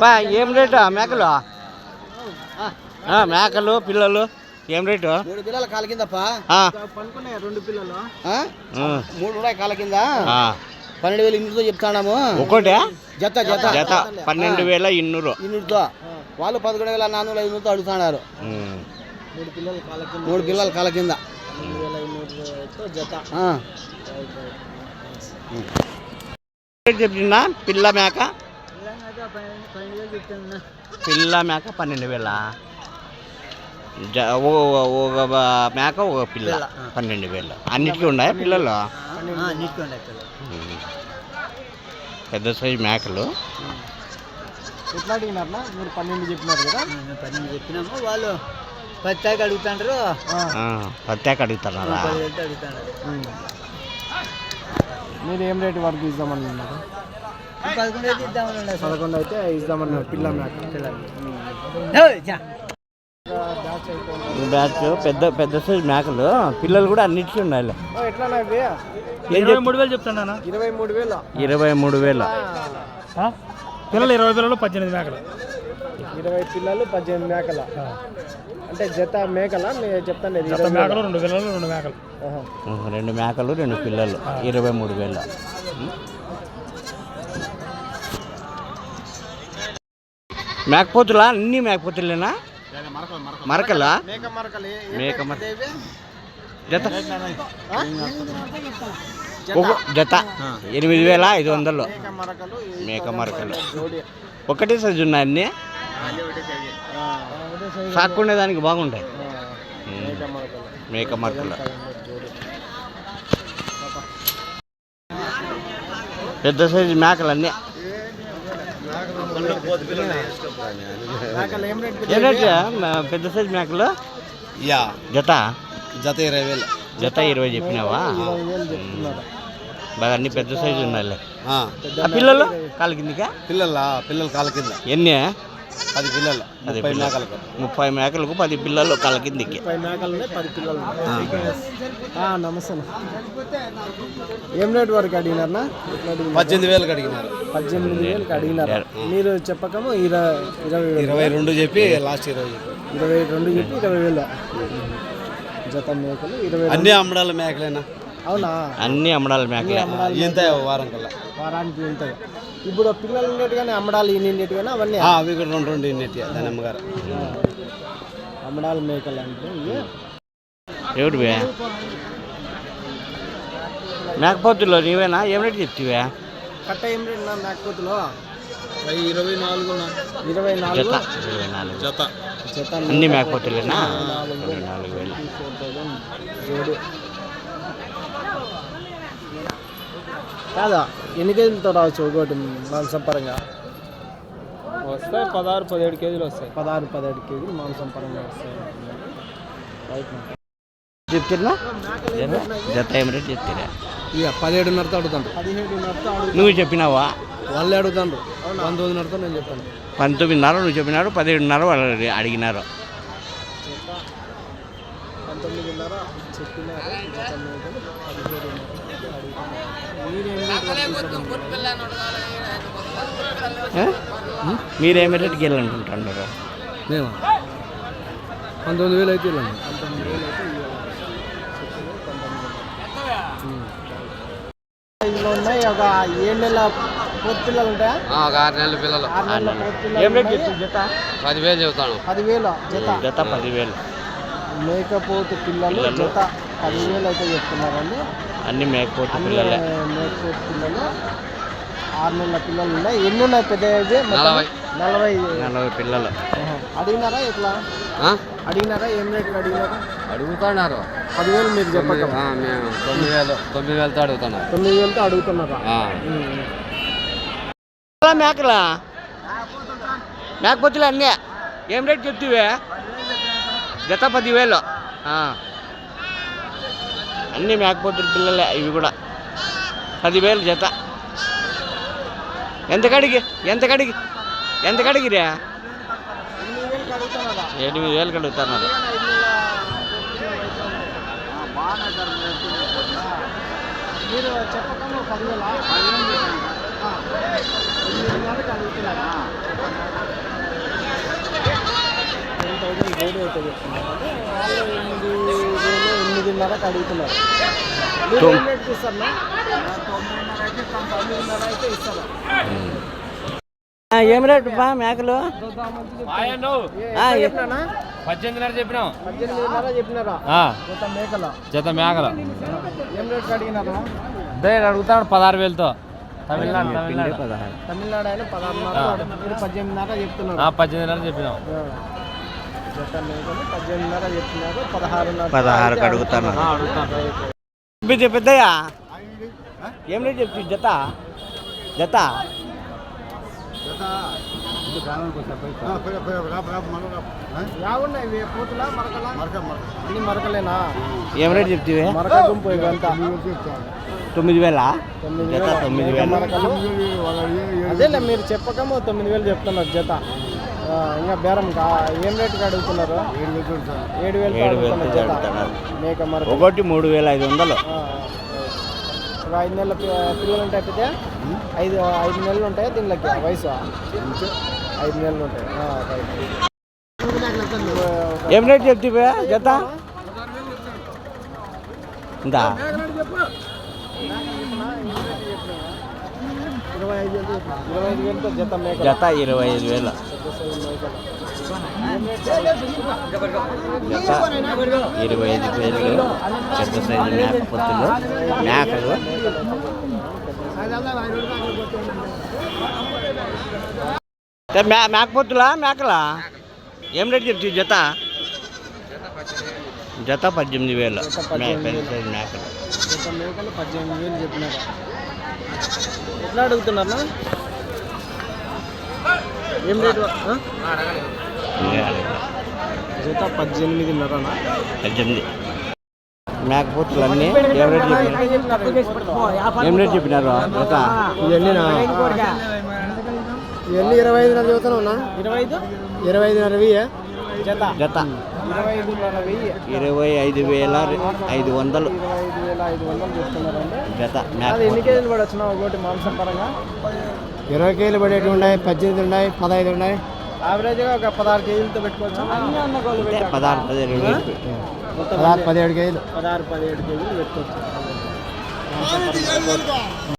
బా ఏం రేటు? మేకలు? ఆ, మేకలు పిల్లలు ఏం రేటు? మూడు పిల్లల కాల కిందప్పా? రెండు పిల్లలు. ఆ, మూడు ఉన్నాయి కాల కింద? ఆ. పన్నెండు వేలు ఇన్నుతో చెప్తాడాము ఒకటే? జత జత. జత. పన్నెండు వేల ఇన్నూరు. ఇన్నుతో. వాళ్ళు పదకొండు వేల నాలుగు వందల ఐదుతో అడుగుతున్నారు. మూడు పిల్లల కాల కింద. చెప్తున్నా పిల్ల మేక? పిల్ల మేక పన్నెండు వేల ఒక మేక ఒక పిల్ల పన్నెండు వేలు అన్నిటికీ ఉన్నాయా పిల్లలు. పెద్ద సైజు మేకలు. ఎట్లా అడిగినారా మీరు పన్నెండు చెప్పినారు కదా. పన్నెండు చెప్పినాము. వాళ్ళు పత్తాకి అడుగుతాండ్రు. ఆ, పత్తాక అడుగుతున్నారా? మీరు ఏం రేటు వరకు ఇద్దామన్నారు పదకొండు అయితే ఇద్దామన్నారు పిల్ల బ్యాచ్ పెద్ద పెద్ద సైజు మేకలు పిల్లలు కూడా అన్నిటికీ ఏం చెప్- మూడు వేలు చెప్తాను ఇరవై మూడు వేలు. ఇరవై మూడు వేలు పిల్లలు ఇరవై పిల్లలు పద్దెనిమిది మేకలు. ఇరవై పిల్లలు పద్దెనిమిది మేకల? అంటే జత మేకల? నేను చెప్తాను జత మేకలు రెండు పిల్లలు రెండు మేకలు. రెండు మేకలు రెండు పిల్లలు. ఇరవై మూడు వేలు. మేకపోతులా? అన్ని మేకపోతులేనా? మరకలా మేక మరకలు మేక మర జత. జత. ఎనిమిది వేల ఐదు వందలు. మేక మరకలు ఒకటే సైజు ఉన్నాయి అన్ని? సాక్కునే దానికి బాగుంటాయి. మేక మరకలు. మేక మరకలు. జోడి? పెద్ద సైజు మేకలు అన్నీ ఏం పెద్ద సైజు మేకలు యా. జత? జత ఇరవై వేలు. జత ఇరవై చెప్పినావా? బాగా అన్ని పెద్ద సైజు ఉన్నాయి ఆ. పిల్లలు? కాలు కిందికా? పిల్లల? పిల్లల కాల కింద. ఎన్ని? పది పిల్లలు పది పిల్లలు. మేకలకు ముప్పై మేకలకు పది పిల్లలు కాల కిందికి ముప్పై మేకలు పది పిల్లలు నమస్తే ఏం రేట్ వరకు అడిగినారనా? పద్దెనిమిది వేలకు అడిగినారు. పద్దెనిమిది వేలకు అడిగినారు? మీరు చెప్పకము ఇరవై ఇరవై ఇరవై రెండు చెప్పి లాస్ట్ ఇరవై చెప్పి. ఇరవై రెండు చెప్పి ఇరవై వేలు. జత మేకలు ఇరవై. అన్ని అమ్మడాల మేకలేనా? అవునా? అన్ని అమ్మడాల మేకలే. ఇంత వారం కల్లా వారానికి ఉంటాయి ఇప్పుడు పిల్లలు ఉండేట్టుగానే అమ్మడాలు ఈనిండేట్టుగానే అవన్నీ ఆ, అవి కూడా రెండు రెండు ఇన్నెట్టి దాని అమ్మగారు అమ్మడాలు మేకలు అంటే ఇవి. ఎవరివే మేకపోతుల్లో నీవేనా? ఏం రేటు చెప్తివే? కట్ట ఏం రేట్ నా మేకపోతులో? ఇరవై నాలుగు ఇరవై నాలుగు? ఇరవై నాలుగు. జత. జత అన్ని మేకపోతులేనా? ఇరవై నాలుగు. వేలు. కాదా? ఎన్ని కేజీలతో రావచ్చు ఒకటి మాంసం పరంగా? వస్తాయి పదహారు పదిహేడు కేజీలు వస్తాయి. పదహారు పదిహేడు కేజీలు మాంసం పరంగా వస్తాయి. రైట్ చెప్తున్నా? జత ఏం రేటు చెప్తారా ఇక పదిహేడున్నరతో అడుగుతాను పదిహేడున్నరతో నువ్వు చెప్పినావా? వాళ్ళే అడుగుతాను పంతొమ్మిదిన్నరతో నేను చెప్పాను. పంతొమ్మిదిన్నర నువ్వు చెప్పినారు పదిహేడున్నర వాళ్ళు అడిగినారు పంతొమ్మిదిన్నర చెప్పినారు జత మేకలు పదిహేడున్నర అడుగుతున్నారు. మీరేం రేట్ వరకు ఇస్తారు? ఏ? మీరేం రేటుకి వెళ్ళాలనుకుంటున్నారు నేను పంతొమ్మిది వేలు అయితే. ఇందులో ఉన్నాయి ఒక ఏడు నెలల పోతు పిల్లలు. ఉంటాయా ఒక ఆరు నెలల. పిల్లలు ఏం రేటు జత? పదివేలు చెబుతాను. పదివేలు జత. జత పదివేలు. మేకపోతు పిల్లలు పిల్లలు. జత. పదివేలు అయితే చెప్తున్నారండి. అన్ని మేకపోతు పిల్లలే. మేకపోతు పిల్లలు. ఆరు నెలల పిల్లలు ఉన్నాయి. ఎన్ని ఉన్నాయి పెద్ద నలభై. నలభై. నలభై పిల్లలు. అడిగినారా ఎట్లా? అడిగినారా? ఏం రేట్లు అడిగినారా? అడుగుతున్నారు. పదివేలు మీరు చెప్పక మేము తొమ్మిది వేలు తొమ్మిది వేలతో అడుగుతున్నారు తొమ్మిది వేలతో అడుగుతున్నారా? మేకలా. మేకపోతులు అన్నీ. ఏం రేటు చెప్తివే? జత పదివేలు. ఆ. అన్ని మేకపోతులు పిల్లలే ఇవి కూడా. పదివేలు జత. ఎంత కడిగి ఎంత కడిగి ఎంత కడిగిరా ఎనిమిది వేలు కడుగుతాను చెప్పకుండా అయితే వాళ్ళు ఎనిమిది వేలు ఎనిమిదిన్నరకు అడుగుతున్నారు. మీరు ఏం రేట్కి ఇస్తారు నా? తొమ్మిదిన్నర అయితే తొమ్మిదిన్నర అయితే ఇస్తారు ఏం రేటు బా మేకలు? పద్దెనిమిదిన్నర చెప్పినాం. జత మేకల? అదే అడుగుతాడు పదహారు వేలతో. తమిళనాడు తమిళనాడు. పదహారు. తమిళనాడు ఆయన పదహారున్నర పద్దెనిమిదిన్నర చెప్తున్నారు. పద్దెనిమిదిన్నర చెప్పినాం. జత మేకలు పద్దెనిమిదిన్నర చెప్తున్నారు పదహారున్నర పదహారుకి. పెద్ద పెద్దయ్యా? ఏం రేటు చెప్తుంది జత? జత? మరకలేనా? ఏం రేటు చెప్తివి? మరక గుంపు ఇవంతా తొమ్మిది వేల? తొమ్మిది వేలు. తొమ్మిది వేలు. అదేలే మీరు చెప్పకమో తొమ్మిది వేలు చెప్తున్నారు జత. ఇంకా బేరం ఏం రేటుకి అడుగుతున్నారు? ఏడు వేలు ఏడు. మేక మరక ఒకటి మూడు వేల ఐదు వందలు. ఆ, ఒక ఐదు నెలల పిల్లలు ఉంటాయి పెద్ద ఐదు ఐదు నెలలు ఉంటాయి దీనిలోకి? వయసు? ఐదు నెలలు ఉంటాయి. ఆ, రైట్. ఏం రేటు చెప్తివి జత? ఇందా? వేలు జత మేక జత ఇరవై ఐదు వేలు. ఇరవై ఐదు పేర్లు పెద్ద సైజు మేక పొత్తులు మేకలు. ఏ మేక పొత్తులా మేకలా? ఏం రేటు చెప్తావు జత? జత పద్దెనిమిది వేలు. మే- పెద్ద సైజు మేకలు పద్దెనిమిది వేలు చెప్పినారు. ఎట్లా అడుగుతున్నారు? ఏం రేటు? ఆ? జత పద్దెనిమిదిన్నరనా పద్దెనిమిది మేక పొత్తులు అన్నీ ఏం రేటు చెప్పినారు? ఏం రేటు చెప్పినారు? జత? ఇవన్నీ ఇవన్నీ ఇరవై ఐదున్నర చదువుతున్నా ఇరవై ఐదు? ఇరవై ఐదున్నర వెయ్యి జత? జత. ఇరవై ఐదు వేల ఐదు వందలు. జత ఎన్ని. కేజీలు పడవచ్చు ఒకటి మాంసం పరంగా? ఇరవై కేజీలు పడేటివి ఉన్నాయి పద్దెనిమిది ఉన్నాయి పదహైదు ఉన్నాయి. యావరేజ్గా ఒక పదహారు కేజీలతో పెట్టుకోవచ్చు. పదహారు మొత్తం పదహారు పదిహేడు కేజీలు. పదహారు పదిహేడు కేజీలు పెట్టుకోవచ్చు.